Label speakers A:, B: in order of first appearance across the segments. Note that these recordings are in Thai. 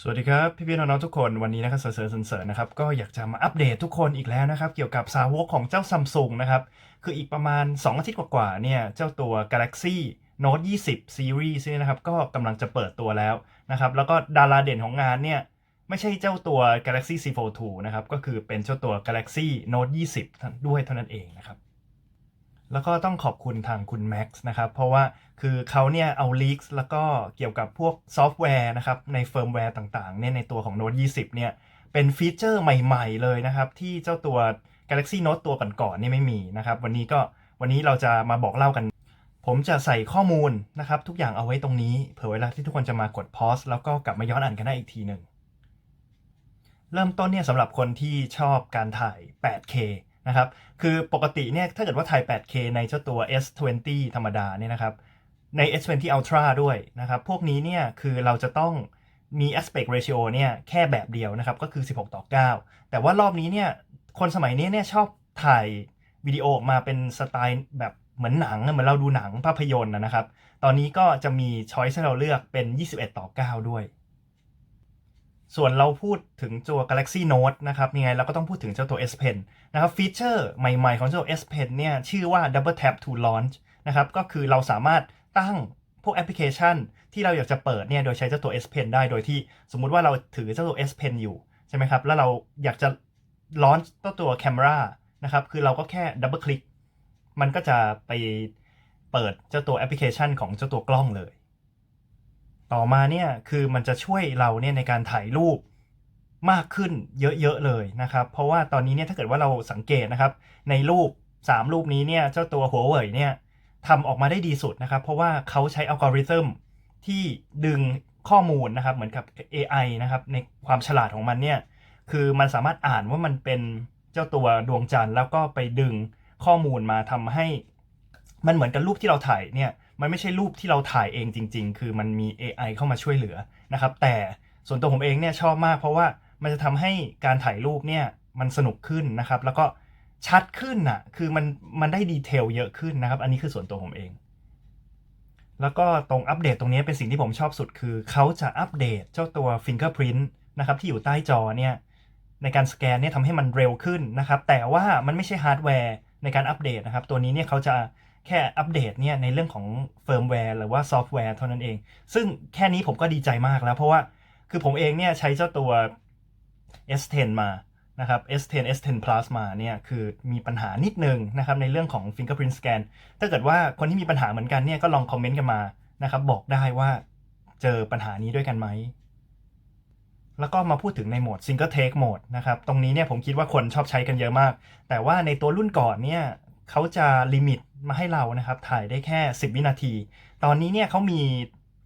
A: สวัสดีครับพี่พี่น้องๆทุกคนวันนี้นะครับเสริร์เสริร์นะครับก็อยากจะมาอัปเดตทุกคนอีกแล้วนะครับ เกี่ยวกับสาวกของเจ้าซัมซุงนะครับ คืออีกประมาณ 2 อาทิตย์กว่าๆเนี่ย เจ้าตัว Galaxy Note 20 Series นี่นะครับ ก็กำลังจะเปิดตัวแล้วนะครับ แล้วก็ดาราเด่นของงานเนี่ย ไม่ใช่เจ้าตัว Galaxy C Fold 2นะครับ ก็คือเป็นเจ้าตัว Galaxy Note 20 ด้วยเท่านั้นเองนะครับ แล้วก็ต้องขอบคุณทางคุณ Max นะครับ เพราะว่าคือเขาเนี่ยเอา leaks แล้วก็เกี่ยวกับพวกซอฟต์แวร์นะครับ ในเฟิร์มแวร์ต่างๆเนี่ยในตัวของ Note 20 เนี่ย เป็นฟีเจอร์ใหม่ๆเลยนะครับ ที่เจ้าตัว Galaxy Note ตัวก่อนๆนี่ไม่มีนะครับ วันนี้ก็วันนี้เราจะมาบอกเล่ากัน ผมจะใส่ข้อมูลนะครับ ทุกอย่างเอาไว้ตรงนี้ เผื่อเวลาที่ทุกคนจะมากด pause แล้วก็กลับมาย้อนอ่านกันได้อีกทีหนึ่งเริ่มต้นเนี่ยสำหรับคนที่ชอบการถ่าย 8K นะครับ คือปกติเนี่ยถ้าเกิดว่าถ่าย 8K ในเจ้าตัว S20 ธรรมดาเนี่ยนะครับ ใน S20 Ultra ด้วยนะครับ พวกนี้เนี่ยคือเราจะต้องมี aspect ratio เนี่ยแค่แบบเดียวนะครับ ก็คือ 16 ต่อ 9 แต่ว่ารอบนี้เนี่ยคนสมัยนี้เนี่ยชอบถ่ายวิดีโอออกมาเป็นสไตล์แบบเหมือนหนังเหมือนเราดูหนังภาพยนตร์นะครับ ตอนนี้ก็จะมีช้อยส์ให้เราเลือกเป็น 21 ต่อ 9 ด้วย ส่วนเราพูดถึงตัว Galaxy Note นะครับยังไงเราก็ต้องพูดถึงเจ้าตัว S Pen นะครับฟีเจอร์ใหม่ๆของเจ้า S Pen เนี่ยชื่อว่า Double Tap to Launch นะครับก็คือเราสามารถตั้งพวกแอปพลิเคชัน ที่เราอยากจะเปิดเนี่ยโดยใช้เจ้าตัว S Pen ได้โดยที่สมมุติว่าเราถือเจ้าตัว S Pen อยู่ใช่ไหมครับแล้วเราอยากจะ launch เจ้าตัว Camera นะครับคือเราก็แค่ดับเบิลคลิกมันก็จะไปเปิดเจ้าตัวแอปพลิเคชันของเจ้าตัวกล้องเลย ต่อมาเนี่ยคือมันจะช่วยเราเนี่ยในการถ่ายรูปมากขึ้นเยอะๆเลยนะครับ เพราะว่าตอนนี้เนี่ยถ้าเกิดว่าเราสังเกตนะครับ ในรูป 3 รูปนี้เนี่ยเจ้าตัวหัวเว่ยเนี่ยทำออกมาได้ดีสุดนะครับ เพราะว่าเขาใช้อัลกอริทึมที่ดึงข้อมูลนะครับเหมือนกับ AI นะครับในความฉลาดของมันเนี่ยคือมันสามารถอ่านว่ามันเป็นเจ้าตัวดวงจันทร์แล้วก็ไปดึงข้อมูลมาทำให้มันเหมือนกับรูปที่เราถ่ายเนี่ย มันไม่ใช่รูปที่เราถ่ายเองจริง ๆ คือมันมี AI เข้ามาช่วยเหลือนะครับ แต่ส่วนตัวผมเองเนี่ยชอบมากเพราะว่ามันจะทำให้การถ่ายรูปเนี่ยมันสนุกขึ้นนะครับ แล้วก็ชัดขึ้นน่ะ คือมันมันได้ดีเทลเยอะขึ้นนะครับ อันนี้คือส่วนตัวผมเอง แล้วก็ตรงอัปเดตตรงนี้เป็นสิ่งที่ผมชอบสุดคือเขาจะอัปเดตเจ้าตัว Fingerprint นะครับที่อยู่ใต้จอเนี่ยในการสแกนเนี่ยทำให้มันเร็วขึ้นนะครับ แต่ว่ามันไม่ใช่ฮาร์ดแวร์ในการอัปเดตนะครับ ตัวนี้เนี่ยเขาจะ แค่อัปเดตเนี่ยในเรื่องของเฟิร์มแวร์หรือว่าซอฟต์แวร์เท่านั้นเอง ซึ่งแค่นี้ผมก็ดีใจมากแล้ว เพราะว่าคือผมเองเนี่ยใช้เจ้าตัว S10 มานะครับ S10 S10 Plus มาเนี่ยคือมีปัญหานิดนึงนะครับในเรื่องของ Fingerprint Scan ถ้าเกิดว่าคนที่มีปัญหาเหมือนกันเนี่ยก็ลองคอมเมนต์กันมานะครับบอกได้ว่าเจอปัญหานี้ด้วยกันไหม แล้วก็มาพูดถึงในโหมด Single Take Mode นะครับ ตรงนี้เนี่ยผมคิดว่าคนชอบใช้กันเยอะมาก แต่ว่าในตัวรุ่นก่อนเนี่ย เขาจะลิมิตมาให้เรานะครับถ่ายได้แค่ 10 วินาที ตอนนี้เนี่ยเขามี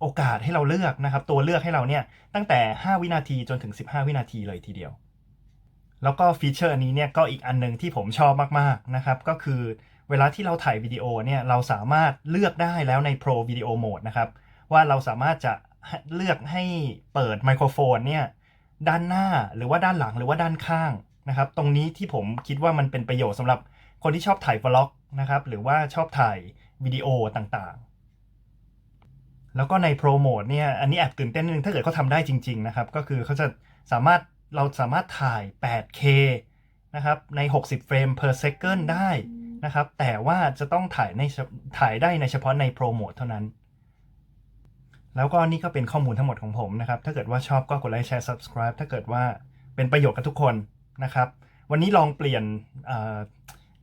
A: โอกาสให้เราเลือกนะครับ ตัวเลือกให้เราเนี่ยตั้งแต่ 5 วินาทีจนถึง 15 วินาทีเลยทีเดียว แล้วก็ฟีเจอร์อันนี้เนี่ยก็อีกอันหนึงที่ผมชอบมากๆนะครับ ก็คือเวลาที่เราถ่ายวิดีโอเนี่ยเราสามารถเลือกได้แล้วใน Pro Video Mode นะครับ ว่าเราสามารถจะเลือกให้เปิดไมโครโฟนเนี่ยด้านหน้าหรือว่าด้านหลังหรือว่าด้านข้างนะครับ ตรงนี้ที่ผมคิดว่ามันเป็นประโยชน์สำหรับ คนที่ชอบถ่ายวล็อกนะครับหรือว่าชอบถ่ายวิดีโอต่างๆ แล้วก็ในโปรโมทเนี่ยอันนี้แอบตื่นเต้นนิดนึงถ้าเกิดเขาทำได้จริงๆนะครับก็คือเขาจะสามารถเราสามารถถ่าย 8K นะครับใน 60 เฟรม per second ได้นะครับแต่ว่าจะต้องถ่ายในถ่ายได้ในเฉพาะในโปรโมทเท่านั้น แล้วก็นี่ก็เป็นข้อมูลทั้งหมดของผมนะครับ ถ้าเกิดว่าชอบก็กดไลค์แชร์ subscribe ถ้าเกิดว่าเป็นประโยชน์กับทุกคนนะครับ วันนี้ลองเปลี่ยน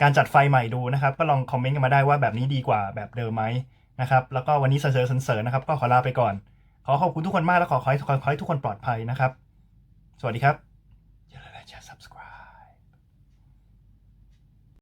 A: การจัดไฟใหม่ดูนะครับ ก็ลองคอมเมนต์กันมาได้ว่าแบบนี้ดีกว่าแบบเดิมไหมนะครับ แล้วก็วันนี้เสริมเสริมนะครับ ก็ขอลาไปก่อน ขอขอบคุณทุกคนมากแล้วขอขอให้ขอให้ทุกคนปลอดภัยนะครับ สวัสดีครับ